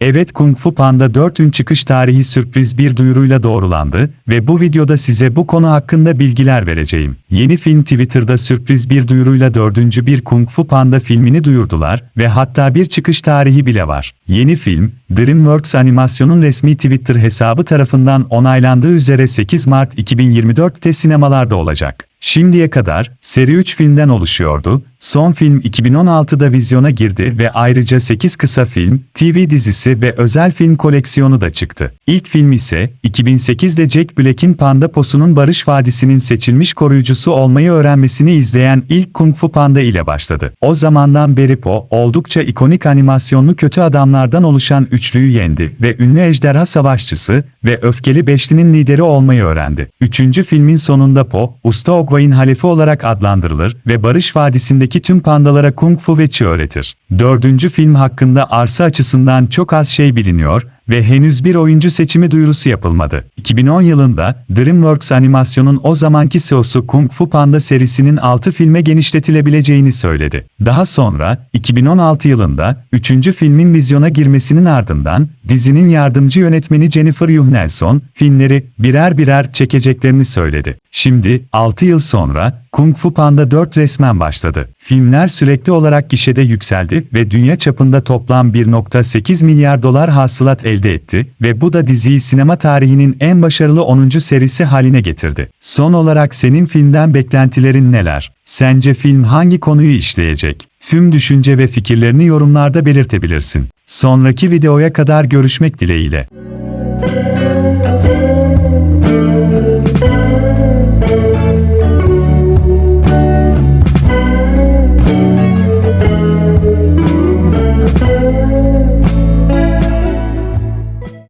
Evet Kung Fu Panda 4'ün çıkış tarihi sürpriz bir duyuruyla doğrulandı ve bu videoda size bu konu hakkında bilgiler vereceğim. Yeni film Twitter'da sürpriz bir duyuruyla dördüncü bir Kung Fu Panda filmini duyurdular ve hatta bir çıkış tarihi bile var. Yeni film, DreamWorks Animasyon'un resmi Twitter hesabı tarafından onaylandığı üzere 8 Mart 2024'te sinemalarda olacak. Şimdiye kadar seri 3 filmden oluşuyordu. Son film 2016'da vizyona girdi ve ayrıca 8 kısa film, TV dizisi ve özel film koleksiyonu da çıktı. İlk film ise 2008'de Jack Black'in Panda Posu'nun Barış Vadisi'nin seçilmiş koruyucusu olmayı öğrenmesini izleyen ilk Kung Fu Panda ile başladı. O zamandan beri Po, oldukça ikonik animasyonlu kötü adamlardan oluşan üçlüyü yendi ve ünlü ejderha savaşçısı ve öfkeli beşlinin lideri olmayı öğrendi. Üçüncü filmin sonunda Po, Usta Ogway'in halefi olarak adlandırılır ve Barış Vadisi'ndeki tüm pandalara Kung Fu ve Çi öğretir. Dördüncü film hakkında arsa açısından çok az şey biliniyor ve henüz bir oyuncu seçimi duyurusu yapılmadı. 2010 yılında DreamWorks Animasyon'un o zamanki CEO'su Kung Fu Panda serisinin 6 filme genişletilebileceğini söyledi. Daha sonra 2016 yılında 3. filmin vizyona girmesinin ardından dizinin yardımcı yönetmeni Jennifer Yuh filmleri birer birer çekeceklerini söyledi. Şimdi 6 yıl sonra Kung Fu Panda 4 resmen başladı. Filmler sürekli olarak gişede yükseldi ve dünya çapında toplam 1.8 milyar dolar hasılat elde etti ve bu da diziyi sinema tarihinin en başarılı 10. serisi haline getirdi. Son olarak senin filmden beklentilerin neler? Sence film hangi konuyu işleyecek? Tüm düşünce ve fikirlerini yorumlarda belirtebilirsin. Sonraki videoya kadar görüşmek dileğiyle.